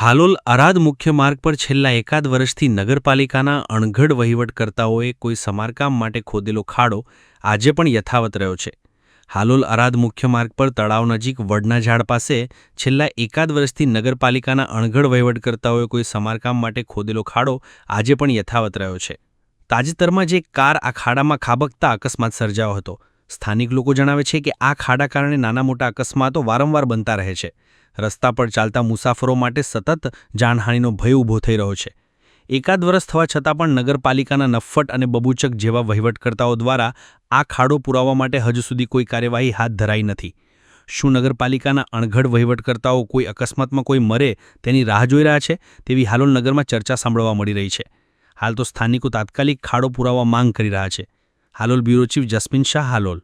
હાલોલ અરાદ મુખ્ય માર્ગ પર છેલ્લા એકાદ વર્ષથી નગરપાલિકાના અણઘડ વહીવટકર્તાઓએ કોઈ સમારકામ માટે ખોદેલો ખાડો આજે પણ યથાવત રહ્યો છે. હાલોલ અરાદ મુખ્ય માર્ગ પર તળાવ નજીક વડના ઝાડ પાસે છેલ્લા એકાદ વર્ષથી નગરપાલિકાના અણઘડ વહીવટકર્તાઓએ કોઈ સમારકામ માટે ખોદેલો ખાડો આજે પણ યથાવત રહ્યો છે. તાજેતરમાં જે કાર આ ખાડામાં ખાબકતા અકસ્માત સર્જાયો હતો. સ્થાનિક લોકો જણાવે છે કે આ ખાડા કારણે નાના મોટા અકસ્માતો વારંવાર બનતા રહે છે. રસ્તા પર ચાલતા મુસાફરો માટે સતત જાનહાનિનો ભય ઊભો થઈ રહ્યો છે. એકાદ વર્ષ થવા છતાં પણ નગરપાલિકાના નફ્ફટ અને બબૂચક જેવા વહીવટકર્તાઓ દ્વારા આ ખાડો પુરાવવા માટે હજુ સુધી કોઈ કાર્યવાહી હાથ ધરાઈ નથી. શું નગરપાલિકાના અણઘડ વહીવટકર્તાઓ કોઈ અકસ્માતમાં કોઈ મરે તેની રાહ જોઈ રહ્યા છે? તેવી હાલોલ નગરમાં ચર્ચા સાંભળવા મળી રહી છે. હાલ તો સ્થાનિકો તાત્કાલિક ખાડો પુરાવવા માંગ કરી રહ્યા છે. Halol bureau chief Jasmin Shah Halol.